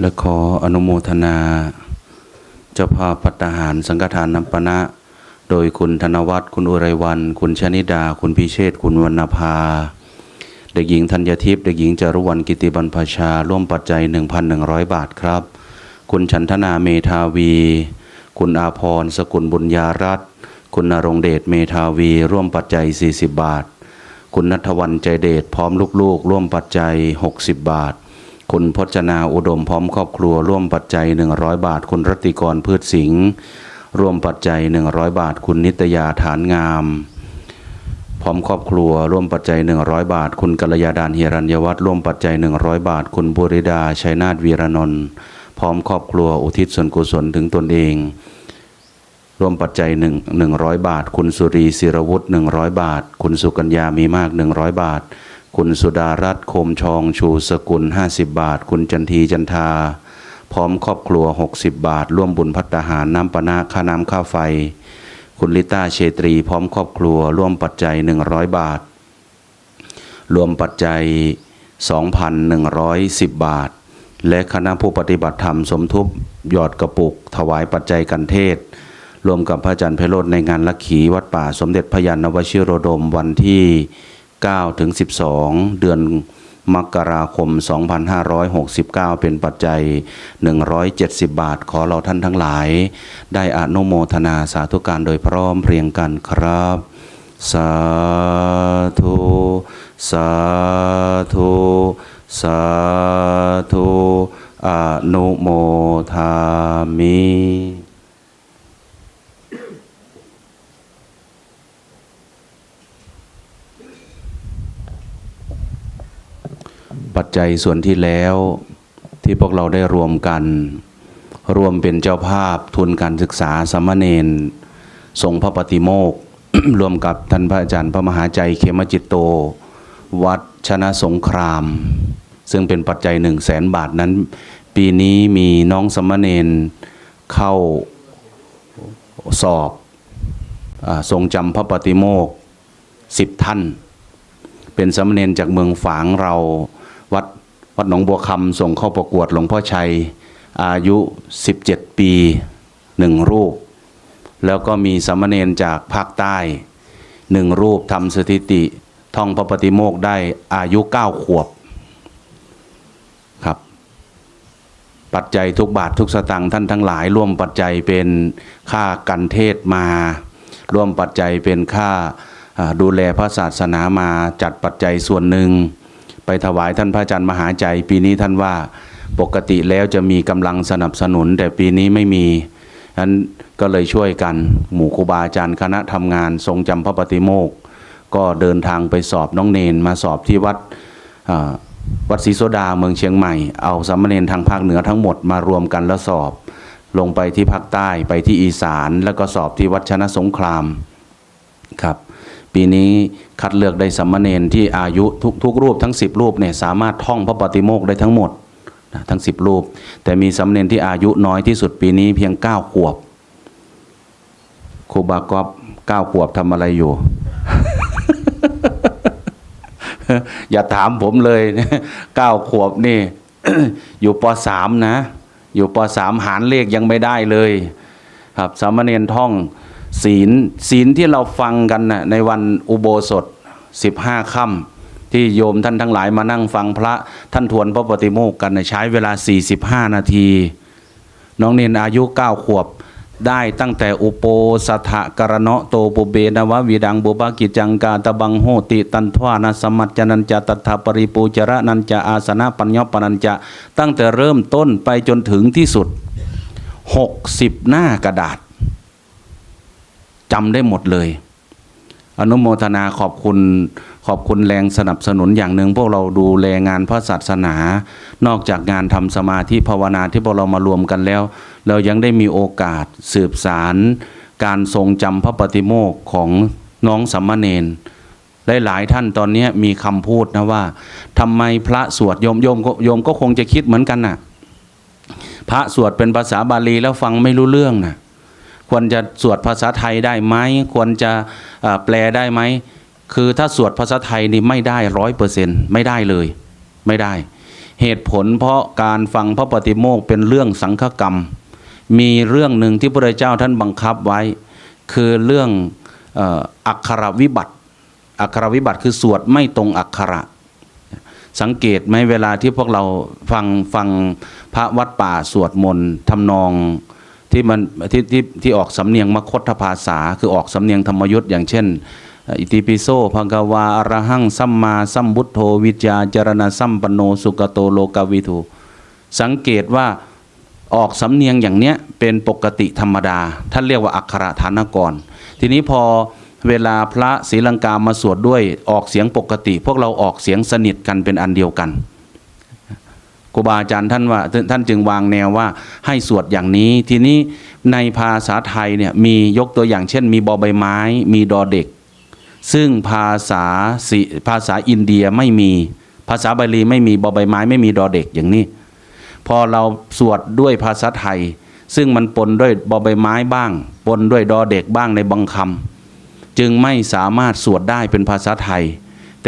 และขออนุโมทนาเจ้าภาพพัตหารสังฆทานน้ำปณะโดยคุณธนวัฒน์คุณอุไรวัน คุณชนิดา คุณพิเชษคุณวรรณภา เด็กหญิงธัญทิพย์เด็กหญิงจารุวรรณกิติบรรพชา ร่วมปัจจัย 1,100 บาทครับ คุณชันธนาเมธาวี คุณอาพรสกุลบุญญารัตคุณนรงเดชเมธาวี ร่วมปัจจัย 40 บาท คุณนัทวันใจเดชพร้อมลูกๆ ร่วมปัจจัย 60 บาท คุณพจนาอุดมพร้อมครอบครัว ร่วมปัจจัย 100 บาท คุณรตติกรพืชสิงห์ร่วมปัจจัย 100 บาท คุณนิตยาฐานงาม พร้อมครอบครัว ร่วมปัจจัย 100 บาท คุณกัลยาดานเฮรัญยวัฒน์ร่วมปัจจัย 100 บาท คุณบุริดาชัยนาทวีรนนท์พร้อมครอบครัวอุทิศส่วนกุศลถึงตนเองร่วมปัจจัยหนึ่งหนึ่งร้อยบาท คุณสุรีศิรวุฒิหนึ่งร้อยบาท คุณสุกัญญามีมากหนึ่งร้อยบาท คุณสุดารัตน์โคมชองชูสกุลห้าสิบบาท คุณจันทีจันทา พร้อมครอบครัวหกสิบบาท ร่วมบุญพัฒหารน้ำปนาค่าน้ำค่าไฟ คุณลิต้าเชตรี พร้อมครอบครัว ร่วมปัจจัยหนึ่งร้อยบาท รวมปัจจัย 2,110 บาท และคณะผู้ปฏิบัติธรรมสมทบหยอดกระปุก ถวายปัจจัยกันเทศ รวมกับพระอาจารย์ไพโรธในงานลักขีวัดป่าสมเด็จพระยานนวชิโรดมวันที่ 9ถึง12 เดือนมกราคม 2569 เป็นปัจจัย 170 บาท ขอเราท่านทั้งหลาย ได้อนุโมทนาสาธุการโดยพร้อมเพรียงกันครับ สาธุ สาธุ สาธุอนุโมทามิ ปัจจัยส่วนที่แล้วที่พวกเราได้รวมกัน รวมเป็นเจ้าภาพทุนการศึกษาสามเณรทรงพระปฏิโมกข์รวมกับท่านพระอาจารย์พระมหาใจเขมจิตโต วัดชนะสงคราม ซึ่งเป็นปัจจัยหนึ่งแสนบาทนั้น ปีนี้มีน้องสามเณรเข้าสอบอทรงจำพระปฏิโมกสิบท่าน เป็นสามเณรจากเมืองฝางเรา วัดวัดหนองบัวคำส่งเข้าประกวดหลวงพ่อชัย อายุ 17 ปีหนึ่งรูป แล้วก็มีสามเณรจากภาคใต้หนึ่งรูปทำสถิติท่องพระปฏิโมกได้อายุ 9 ขวบครับ ปัจจัยทุกบาททุกสตางค์ท่านทั้งหลาย ร่วมปัจจัยเป็นค่ากันเทศมา ร่วมปัจจัยเป็นค่าดูแลพระศาสนามาจัดปัจจัยส่วนหนึ่ง ไปถวายท่านพระอาจารย์มหาใจ ปีนี้ท่านว่าปกติแล้วจะมีกำลังสนับสนุน แต่ปีนี้ไม่มีนั้นก็เลยช่วยกัน หมู่ครูบาอาจารย์คณะทำงาน ทรงจำพระปฏิโมกข์ก็เดินทางไปสอบน้องเนนมาสอบที่วัดวัดศรีโสดาเมืองเชียงใหม่ เอาสามเณรทางภาคเหนือทั้งหมดมารวมกันแล้วสอบ ลงไปที่ภาคใต้ไปที่อีสาน แล้วก็สอบที่วัดชนะสงครามครับ ปีนี้คัดเลือกได้สัมมาเนนที่อายุทุกทุกรูปทั้ง 10 รูปเนี่ยสามารถท่องพระปฏิโมกได้ทั้งหมดนะทั้ง 10 รูป แต่มีสัมมาเนนที่อายุน้อยที่สุดปีนี้เพียง 9 ขวบครูบากอบ9ขวบทำอะไรอยู่ อย่าถามผมเลย9ขวบนี่ อยู่ป .3 นะ อยู่ป .3 หารเลขยังไม่ได้เลย ครับสามเณรท่อง ศีลศีลที่เราฟังกันนะในวันอุโบสถ15ค่ำที่โยมท่านทั้งหลายมานั่งฟังพระท่านทวนพระปฏิโมกข์กันนะใช้เวลา 45 นาที น้องเนนอายุ 9 ขวบได้ตั้งแต่อุโปสถะกรณะโตปุเบนวะวีดังบุบากิจังกาตะบังโหติตันทวานาสมัจจนันจะตัทธปริปูจระนันจะอาสนะปัญญปนันจะตั้งแต่เริ่มต้นไปจนถึงที่สุด 60 หน้ากระดาษ จำได้หมดเลย อนุโมทนาขอบคุณขอบคุณแรงสนับสนุนอย่างหนึ่งพวกเราดูแลงานพระศาสนา นอกจากงานทำสมาธิภาวนาที่พวกเรามารวมกันแล้ว เรายังได้มีโอกาสสืบสารการทรงจำพระปฏิโมกขของน้องสัมมาเนนหลายท่านตอนนี้มีคำพูดนะว่าทำไมพระสวดโยมโยมก็โยมก็คงจะคิดเหมือนกันน่ะ พระสวดเป็นภาษาบาลีแล้วฟังไม่รู้เรื่องน่ะ ควรจะสวดภาษาไทยได้ไหมควรจะแปลได้ไหมคือถ้าสวดภาษาไทยนี่ไม่ได้ร้อยเปอร์เซ็นต์ไม่ได้เลยไม่ได้ เหตุผลเพราะการฟังพระปฏิโมกเป็นเรื่องสังฆกรรม มีเรื่องหนึ่งที่พระเจ้าท่านบังคับไว้ คือเรื่องอักขรวิบัติ อักขรวิบัติคือสวดไม่ตรงอักขระ สังเกตไหมเวลาที่พวกเราฟังฟังพระวัดป่าสวดมนต์ทำนอง ที่มันที่ที่ที่ออกสำเนียงมคตภาษา คือออกสำเนียงธรรมยุทธ์อย่างเช่น อิติปิโสภะกวาอรหังสัมมาสัมพุทโธวิจาจารณสัมปโนสุกโตโลกวิทูสังเกตว่าออกสำเนียงอย่างเนี้ยเป็นปกติธรรมดา ท่านเรียกว่าอักขระฐานกร ทีนี้พอเวลาพระศรีลังกามาสวดด้วยออกเสียงปกติ พวกเราออกเสียงสนิทกันเป็นอันเดียวกัน รูบาอาจารย์ท่านว่าท่านจึงวางแนวว่าให้สวดอย่างนี้ ทีนี้ในภาษาไทยเนี่ยมียกตัวอย่างเช่น มีบอใบไม้ มีดอเด็ก ซึ่งภาษาสิภาษาอินเดียไม่มีภาษาบาลีไม่มีบอใบไม้ ไม่มีดอเด็กอย่างนี้ พอเราสวดด้วยภาษาไทย ซึ่งมันปนด้วยบอใบไม้บ้าง ปนด้วยดอเด็กบ้างในบางคำจึงไม่สามารถสวดได้เป็นภาษาไทย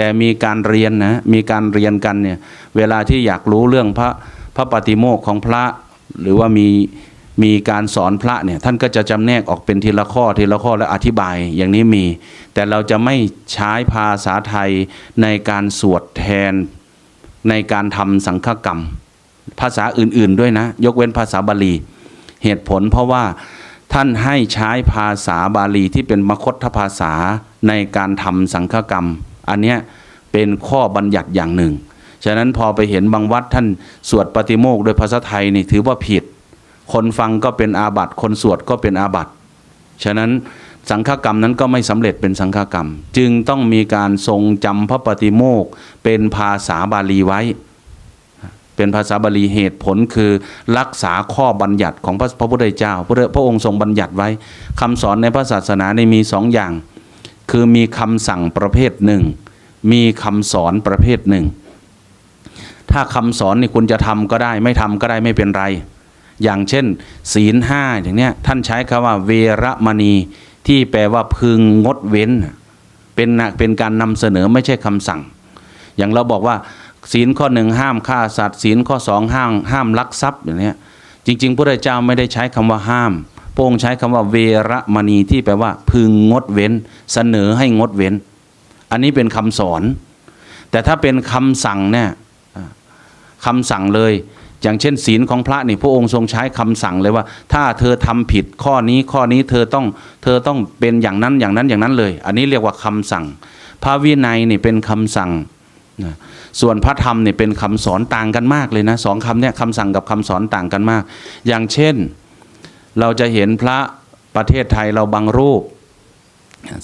แต่มีการเรียนนะมีการเรียนกันเนี่ยเวลาที่อยากรู้เรื่องพระพระปฏิโมกข์ของพระ หรือว่ามีมีการสอนพระเนี่ยท่านก็จะจำแนกออกเป็นทีละข้อทีละข้อและอธิบายอย่างนี้มี แต่เราจะไม่ใช้ภาษาไทยในการสวดแทนในการทำสังฆกรรม ภาษาอื่นๆด้วยนะ ยกเว้นภาษาบาลี เหตุผลเพราะว่าท่านให้ใช้ภาษาบาลีที่เป็นมคตภาษาในการทำสังฆกรรม อันเนี้ยเป็นข้อบัญญัติอย่างหนึ่ง ฉะนั้นพอไปเห็นบางวัดท่านสวดปฏิโมกโดยภาษาไทยนี่ถือว่าผิด คนฟังก็เป็นอาบัติคนสวดก็เป็นอาบัติฉะนั้นสังฆกรรมนั้นก็ไม่สำเร็จเป็นสังฆกรรม จึงต้องมีการทรงจำพระปฏิโมกเป็นภาษาบาลีไว้ เป็นภาษาบาลีเหตุผลคือรักษาข้อบัญญัติของพระพระพุทธเจ้าพระพระองค์ทรงบัญญัติไว้คำสอนในพระศาสนาในมีสองอย่าง คือมีคำสั่งประเภทหนึ่ง มีคำสอนประเภทหนึ่ง ถ้าคำสอนนี่คุณจะทำก็ได้ ไม่ทำก็ได้ไม่เป็นไร อย่างเช่น ศีลห้าอย่างเนี้ยท่านใช้คำว่าเวรมณีที่แปลว่าพึงงดเว้น เป็นนะเป็นการนำเสนอไม่ใช่คำสั่ง อย่างเราบอกว่า ศีลข้อหนึ่งห้ามฆ่าสัตว์ ศีลข้อสองห้ามห้ามลักทรัพย์อย่างเนี้ยจริงๆพระเจ้าไม่ได้ใช้คำว่าห้าม พระองค์ใช้คำว่าเวระมณีที่แปลว่า พึงงดเว้น เสนอให้งดเว้น อันนี้เป็นคำสอน แต่ถ้าเป็นคำสั่งเนี่ยคำสั่งเลย อย่างเช่น ศีลของพระนี่พระองค์ทรงใช้คำสั่งเลยว่า ถ้าเธอทำผิดข้อนี้ข้อนี้เธอต้องเธอต้องเป็นอย่างนั้นอย่างนั้นอย่างนั้นเลย อันนี้เรียกว่าคำสั่ง พระวินัยนี่เป็นคำสั่งส่วนพระธรรมเนี่ยเป็นคำสอนต่างกันมากเลยนะสองคำเนี่ยคำสั่งกับคำสอนต่างกันมาก อย่างเช่น เราจะเห็นพระประเทศไทยเราบางรูป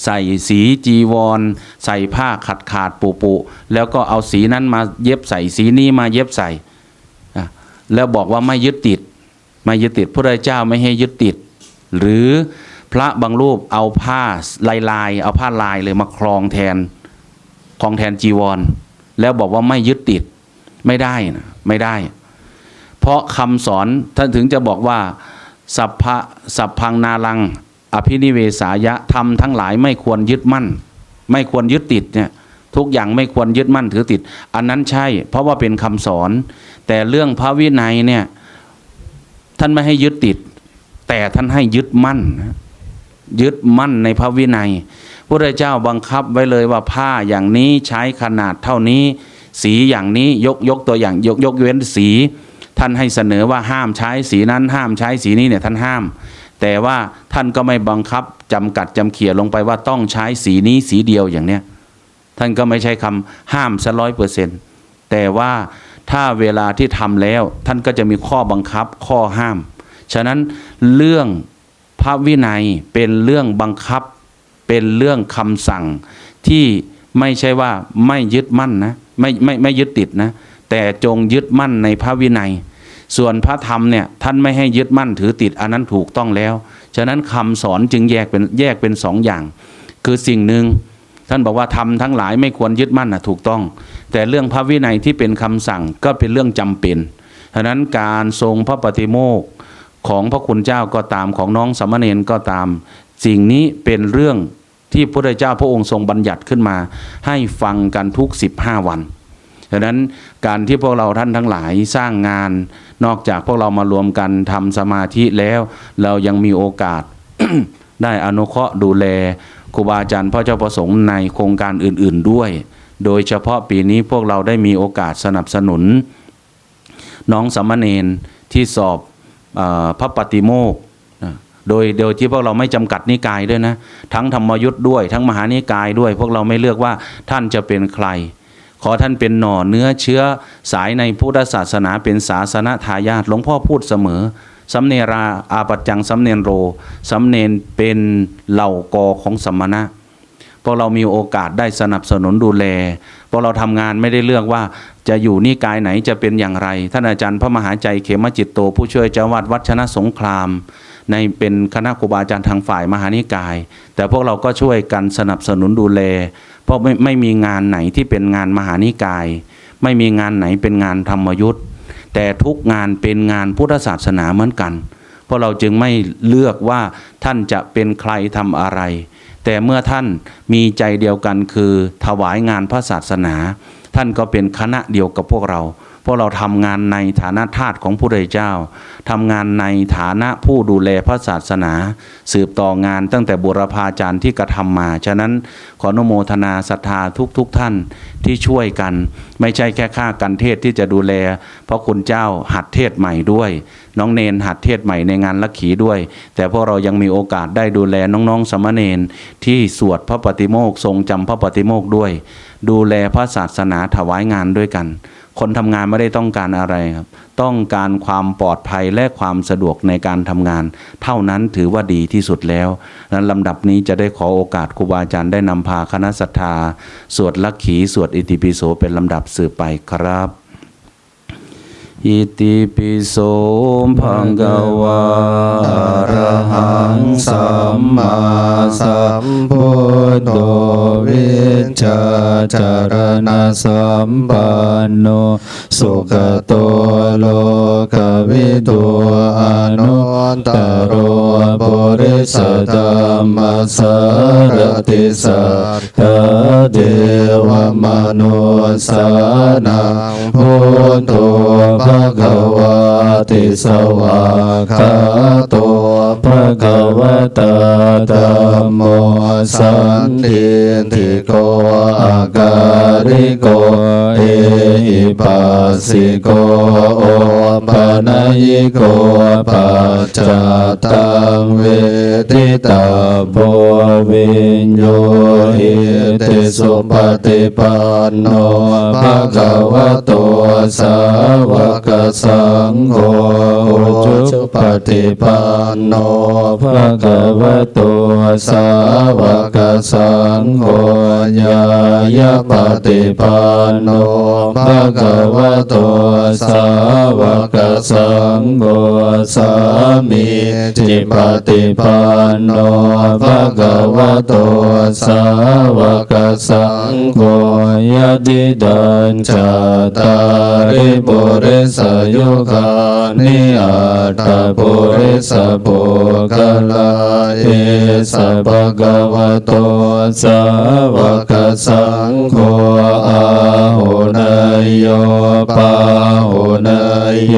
ใส่สีจีวร ใส่ผ้าขาดขาดปุปุแล้วก็เอาสีนั้นมาเย็บใส่สีนี้มาเย็บใส่ แล้วบอกว่าไม่ยึดติด ไม่ยึดติดพระเจ้าไม่ให้ยึดติด หรือพระบางรูปเอาผ้าลายลาย เอาผ้าลายเลยมาคลองแทนคลองแทนจีวร แล้วบอกว่าไม่ยึดติดไม่ได้นะไม่ได้ เพราะคำสอนท่านถึงจะบอกว่า สัพพะสัพพังนาลัง อภินิเวสายะธรรมทั้งหลายไม่ควรยึดมั่น ไม่ควรยึดติดเนี่ยทุกอย่างไม่ควรยึดมั่นถือติด อันนั้นใช่ เพราะว่าเป็นคำสอน แต่เรื่องพระวินัยเนี่ยท่านไม่ให้ยึดติด แต่ท่านให้ยึดมั่น ยึดมั่นในพระวินัยพระเจ้าบังคับไว้เลยว่าผ้าอย่างนี้ใช้ขนาดเท่านี้ สีอย่างนี้ยกยกตัวอย่างยกยกเว้นสี ท่านให้เสนอว่าห้ามใช้สีนั้นห้ามใช้สีนี้เนี่ยท่านห้าม แต่ว่าท่านก็ไม่บังคับจำกัดจำเขี่ยลงไปว่าต้องใช้สีนี้สีเดียวอย่างเนี้ยท่านก็ไม่ใช่คำห้ามซะร้อยเปอร์เซ็นต์แต่ว่าถ้าเวลาที่ทำแล้วท่านก็จะมีข้อบังคับข้อห้าม ฉะนั้นเรื่องพระวินัยเป็นเรื่องบังคับ เป็นเรื่องคำสั่งที่ไม่ใช่ว่าไม่ยึดมั่นนะไม่ไม่ไม่ยึดติดนะ แต่จงยึดมั่นในพระวินัย ส่วนพระธรรมเนี่ยท่านไม่ให้ยึดมั่นถือติดอันนั้นถูกต้องแล้ว ฉะนั้นคำสอนจึงแยกเป็นแยกเป็นสองอย่าง คือสิ่งหนึ่งท่านบอกว่าทำทั้งหลายไม่ควรยึดมั่นนะถูกต้อง แต่เรื่องพระวินัยที่เป็นคำสั่งก็เป็นเรื่องจำเป็นฉะนั้นการทรงพระปฏิโมกข์ของพระคุณเจ้าก็ตามของน้องสามเณรก็ตาม สิ่งนี้เป็นเรื่องที่พระพุทธเจ้าพระองค์ทรงบัญญัติขึ้นมา ให้ฟังกันทุก 15 วัน ดังนั้นการที่พวกเราท่านทั้งหลายสร้างงาน นอกจากพวกเรามารวมกันทำสมาธิแล้ว เรายังมีโอกาส ได้อนุเคราะห์ดูแลครูบาอาจารย์พ่อเจ้าประสงค์ในโครงการอื่น ๆด้วย โดยเฉพาะปีนี้พวกเราได้มีโอกาสสนับสนุน น้องสามเณรที่สอบอพระปฏิโมกโดยโดยที่พวกเราไม่จำกัดนิกายด้วยนะ ทั้งธรรมยุทธ์ด้วย ทั้งมหานิกายด้วย พวกเราไม่เลือกว่าท่านจะเป็นใคร ขอท่านเป็นหน่อเนื้อเชื้อสายในพุทธศาสนาเป็นศาสนทายาทหลวงพ่อพูดเสมอสำเนราอาปัจจังสำเนนโรสำเนนเป็นเหล่ากอของสมณะพวกเรามีโอกาสได้สนับสนุนดูแลพวกเราทำงานไม่ได้เลือกว่าจะอยู่นิกายไหนจะเป็นอย่างไร ท่านอาจารย์พระมหาใจเขมจิตโต ผู้ช่วยเจ้าวัดวัชนะสงคราม ในเป็นคณะครูบาอาจารย์ทางฝ่ายมหานิกาย แต่พวกเราก็ช่วยกันสนับสนุนดูแล เพราะไม่ไม่มีงานไหนที่เป็นงานมหานิกาย ไม่มีงานไหนเป็นงานธรรมยุทธ์แต่ทุกงานเป็นงานพุทธศาสนาเหมือนกัน เพราะเราจึงไม่เลือกว่าท่านจะเป็นใครทำอะไร แต่เมื่อท่านมีใจเดียวกันคือถวายงานพระศาสนา ท่านก็เป็นคณะเดียวกับพวกเรา เพราะเราทำงานในฐานะทาสของผู้ใดเจ้าทำงานในฐานะผู้ดูแลพระศาสนา สืบต่องานตั้งแต่บุรพาจารย์ที่กระทำมา ฉะนั้นขออนุโมทนาศรัทธาทุกๆทท่านที่ช่วยกัน ไม่ใช่แค่ค่ากันเทศที่จะดูแล เพราะคุณเจ้าหัดเทศใหม่ด้วย น้องเนนหัดเทศใหม่ในงานลักขีด้วย แต่พวกเรายังมีโอกาสได้ดูแลน้องๆสามเณรที่สวดพระปฏิโมกทรงจำพระปฏิโมกข์ด้วย ดูแลพระศาสนาถวายงานด้วยกัน คนทำงานไม่ได้ต้องการอะไรครับ ต้องการความปลอดภัยและความสะดวกในการทำงาน เท่านั้นถือว่าดีที่สุดแล้วนั้นลำดับนี้จะได้ขอโอกาสครูบาอาจารย์ได้นำพาคณะศรัทธาสวดลักขีสวดอิติปิโสเป็นลำดับสืบไปครับ อิติปิโสภะคะวะอะระหังสัมมาสัมพุทโธวิชชาจารณสัมปันโนสุขโตโลกวิทูอนุตตโรปุริสธัมมัสารติสัทธาเทวมนุสานังพุทโธภะคะวาติสวาคาโตภะคะวตาธัมโมสันติติโกอาการิโก หิปัสสิโกโอปะนยิโกปัจจตังเวทิตาโพวิญโยหิติสุปฏิปันโนภะคะวะโตสาวกสังโฆจุปฏิปันโนภะคะวะโตสาวกสังโฆญายะปฏิปันโนภะคะวะโตสาวกสังโฆสามีจิปฏิปันโนภะคะวะโตสาวกสังโฆยะติดันจาตาริปุริสยุคานิอัตตปุริสปุกลาเอสะภะคะวะโตสาวกสังโฆอาหุนา ยโยปาหุนยโย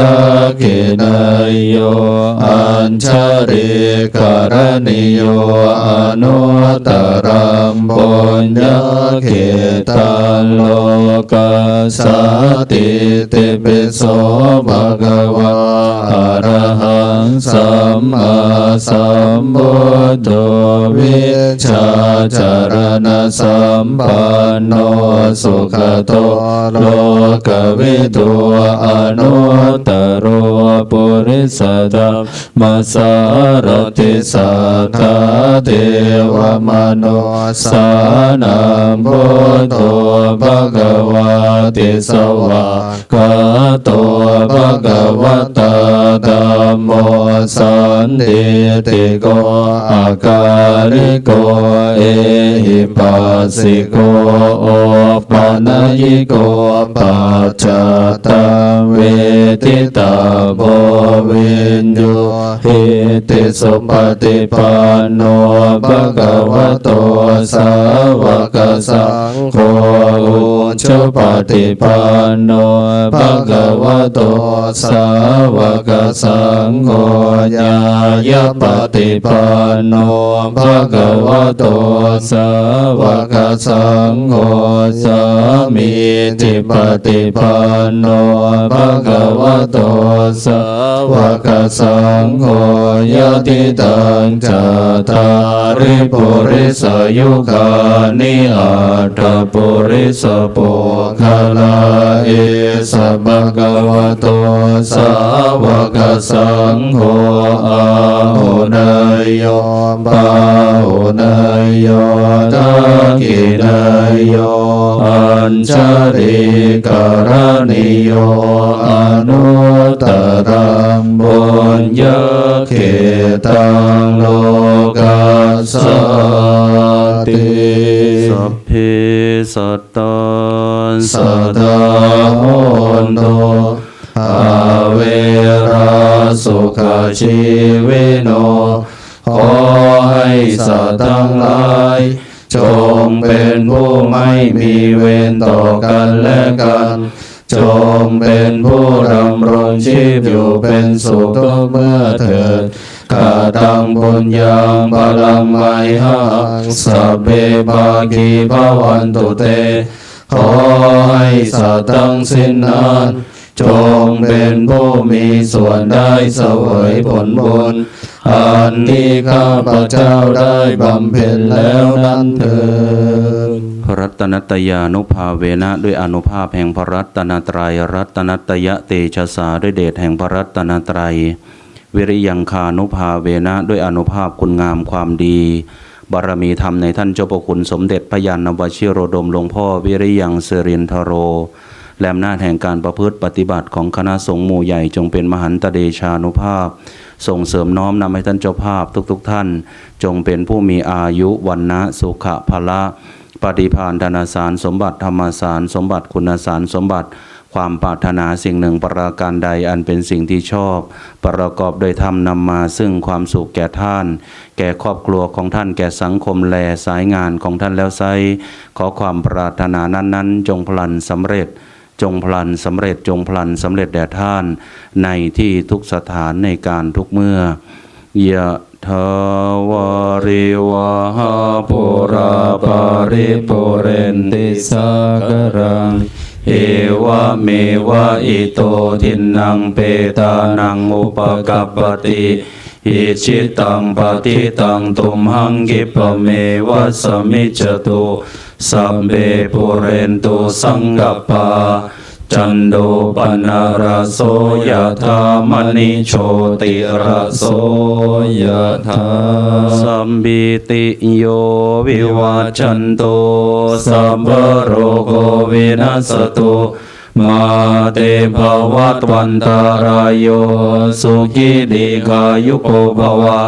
ทักขินายโยอัญชริกรณิโยอนุตรัมปุญญเขตันโลกัสสติเติปิโสภะคะวะอรหังสัมมาสัมพุทโธวิ ชชาจารณะสัมปันโนสุขโตโลกวิทูอนุตตโรปุริสธัมมัสสารติสัทธาเทวมโนสานังพุทโธภะคะวะติสวากาโตภะคะวะตาธัมโมสันติติโกอาการิโกเอหิปัสสิโกโอปะนยิโกปัจจตังเวทิตาโบวินโยหิติสุปฏิปันโนภะคะวะโตสาวกสังโฆ อุจปฏิปันโนภะคะวะโตสาวกสังโฆญายะปฏิปันโนภะคะวะโตสาวกสังโฆสามีจิปฏิปันโนภะคะวะโตสาวกสังโฆยะติตังจตาริปุริสยุคานิอัตถปุริสปุคลาเอสะภะคะวะโตสาวกสังโฆอาหุนายโยปาหุนายโยทักขินายโยอัญชริกรณิโยอนุตตรังบุญญาเขตังโลกัสสติสัพเพสัตตา สัตตาโหนโตอาเวราสุขชีวิโน ขอให้สัตว์ทั้งหลาย จงเป็นผู้ไม่มีเวรต่อกันและกัน จงเป็นผู้ดำรงชีพอยู่เป็นสุขทุกเมื่อเถิดกาตังบุญยังบาลังไมหังสัพเพปากีภวันตุเต ขอให้สัตว์ทั้งสิ้นนั้นจงเป็นผู้มีส่วนได้เสวยผลบุญอันที่ข้าพระเจ้าได้บำเพ็ญแล้วนั้นเถิดพระรัตนตยานุภาเวนะด้วยอนุภาพแห่งพระรัตนตรัยรัตนตยะเตชะสาด้วยเดชแห่งพระรัตนตรัยวิริยังคานุภาเวนะด้วยอนุภาพคุณงามความดี บารมีธรรมในท่านเจ้าประคุณสมเด็จพระยานนวชิโรดมหลวงพ่อวิริยังเสรินทโร และอำนาจแห่งการประพฤติปฏิบัติของคณะสงฆ์หมู่ใหญ่จงเป็นมหันตเดชานุภาพ ส่งเสริมน้อมนำให้ท่านเจ้าภาพทุกๆทท่าน จงเป็นผู้มีอายุวันนะสุขะพละปฏิภาณธนาสารสมบัติธรรมสารสมบัติคุณสารสมบัติ ความปรารถนาสิ่งหนึ่งประการใดอันเป็นสิ่งที่ชอบ ประกอบโดยธรรมนำมาซึ่งความสุขแก่ท่าน แก่ครอบครัวของท่านแก่สังคมแลสายงานของท่านแล้วไซขอความปรารถนานั้นๆ จงพลันสำเร็จจงพลันสำเร็จจงพลันสำเร็จแด่ท่าน ในที่ทุกสถานในการทุกเมื่อยะทาวาริวาหาปุราปาริปุเรนติสากรัง เอวะเมวะอิโตทินังเปตานังอุปกัปปติอิชิตังปฏิตังตุมหังกิปะเมวะสมิจตุสัมเบปุเรนตุสังกปา จันโดปนาราโสยธามณิโชติราโสยธาสัมบิติโยวิวัจันโตสัพพะโรโควินัสตุมาเตภวัตวันตารายโยสุขิติกายุโกภวะ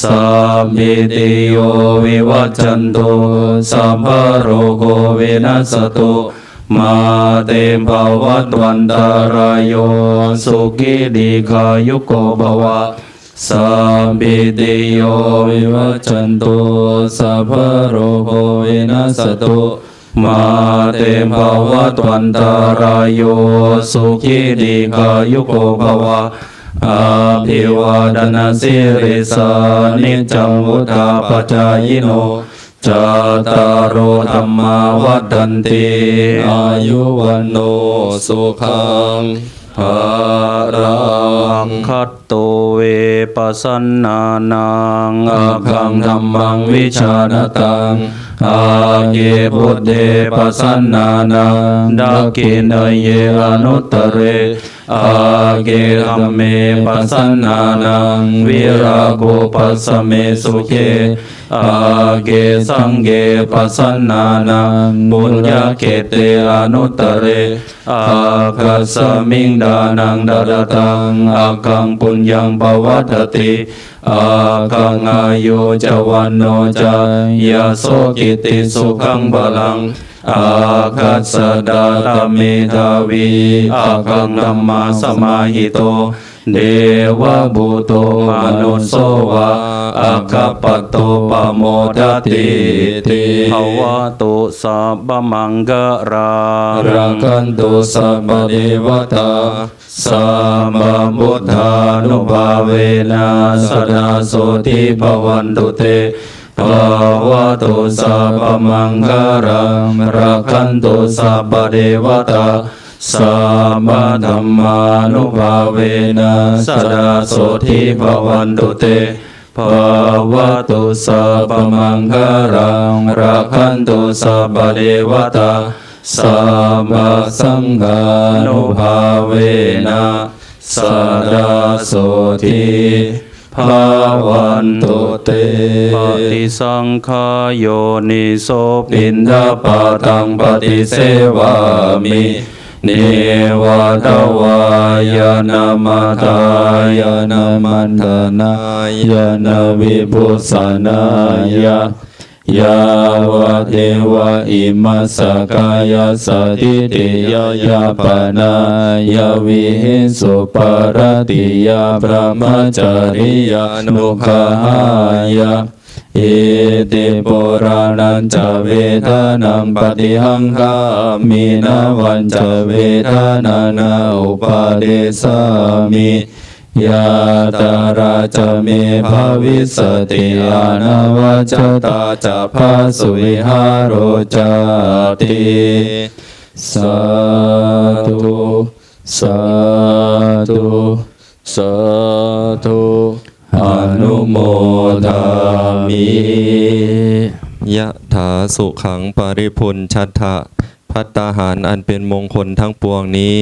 สัมบิติโยวิวัจันโตสัพพะโรโควินัสตุ มาเตมภวัตวันตารายโยสุขิดีคายุโกภวะสัมปิติโยวิวัจจันตุสัพพะโรโควินัสตุมาเตมภวัตวันตารายโยสุขิดีคายุโกภวะอาภิวาดนาสิริสานิจจังวุธาปจายโน จาตารโอธรรมาวัฏันติอายุวันโนสุขังภารังคัตโตเวปัสสนานังอาคังธรรมังวิชานตังอาเยบุตเดปัสสนานังดักกินเยอนุตตเรอาเกธรรมเมปัสสนานังวิราโกปัสสเมสุเก อาเกสังเกปัสสนานังบุญญาเกเตอนุตเรอาคัสมิงดานังดาดตังอาคังปุญญังปวัตติอาคังอายุจวันโนจายาโสกิติสุขังบาลังอาคัสดาตเมทาวีอาคังธัมมาสมาหิโต เดวะบุโตมนุสโสวะอาคัปปะโตปะโมทติติภวตุสัพพมังกรารักขันตุสัพพะเทวตาสัมมาบุทธานุภาเวนะสดาโสติภวันตุเตภวตุสัพพมังคารังรักขันตุสัพพะเทวตา สัมมาธัมมานุภาเวนะสดาโสติภวันตุเตภาวะตุสัพพมังคารังรักขันตุสัพพะเทวตาสัมมาสังฆานุภาเวนะสดาโสทิภาวันตุเตปฏิสังขายโยนิโสปินทปาตังปฏิเสวามิเนวะตวายนามาตายนามันตนายนาวิบุสนายะยาวะเทวะอิมัสกายสติติยายาปนายาวิหิสุปารติยาพระมจาริยานุขายะ อิติปุรานันจะเวทานังปฏิหังคามินาวันจะเวทานานาอุปาเดสามิยาตาราจะเมภาวิสติอานาวัจตาจะพาสุวิหารโรจติสาธุสาธุสาธุอนุโมทา มิยะถาสุขังปริพุนชัตถะพัตตาหารอันเป็นมงคลทั้งปวงนี้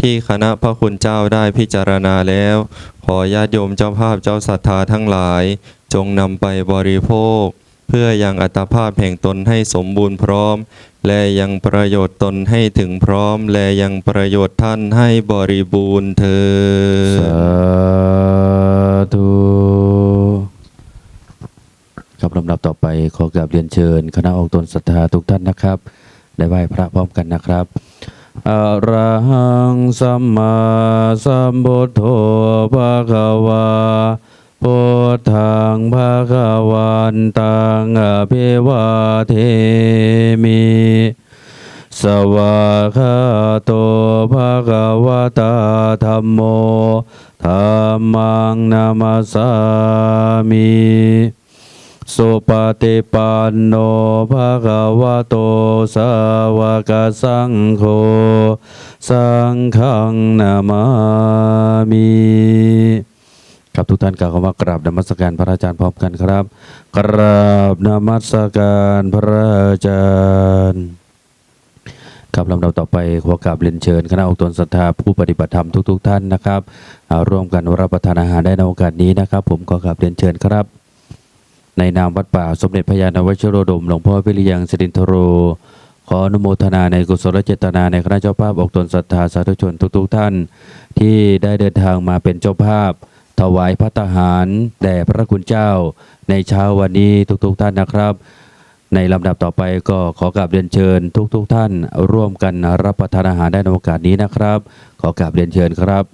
ที่คณะพระคุณเจ้าได้พิจารณาแล้ว ขอญาติโยมเจ้าภาพเจ้าศรัทธาทั้งหลาย จงนำไปบริโภค เพื่อยังอัตภาพแห่งตนให้สมบูรณ์พร้อม และยังประโยชน์ตนให้ถึงพร้อม และยังประโยชน์ท่านให้บริบูรณ์เธอสาธุ ลำดับต่อไปขอกราบเรียนเชิญ คณะออกตนศรัทธาทุกท่านนะครับ ได้ไหว้พระพร้อมกันนะครับอะระหังสัมมาสัมพุทโธภะคะวาพุทธังภะคะวันตังอภิวาเทมิสวากขาโตภะคะวะตาธัมโมธัมมังนามัสสามิ สุปฏิปันโนภะคะวะโตสาวกสังโฆสังฆนามามิครับทุกท่านกล่าวคำว่ากราบนมัสการพระอาจารย์พร้อมกันครับ กราบนมัสการพระอาจารย์ครับลำดับต่อไปขอกราบเรียนเชิญคณะองค์ตนศรัทธาผู้ปฏิบัติธรรมทุก ๆ ท่านนะครับร่วมกันรับประทานอาหารได้ในโอกาสนี้นะครับ ผมขอกราบเรียนเชิญครับ ในนามวัดป่าสมเด็จพระยาณวชิโรดม หลวงพ่อวิริยังสิรินทโร ขออนุโมทนาในกุศลเจตนาในคณะเจ้าภาพอกตนศรัทธาสาธุชนทุกๆท่าน ที่ได้เดินทางมาเป็นเจ้าภาพ ถวายพระทหารแด่พระคุณเจ้า ในเช้าวันนี้ทุกๆท่านนะครับ ในลำดับต่อไปก็ขอกราบเรียนเชิญทุกๆท่าน ร่วมกันรับประทานอาหารได้ในโอกาสนี้นะครับ ขอกราบเรียนเชิญครับ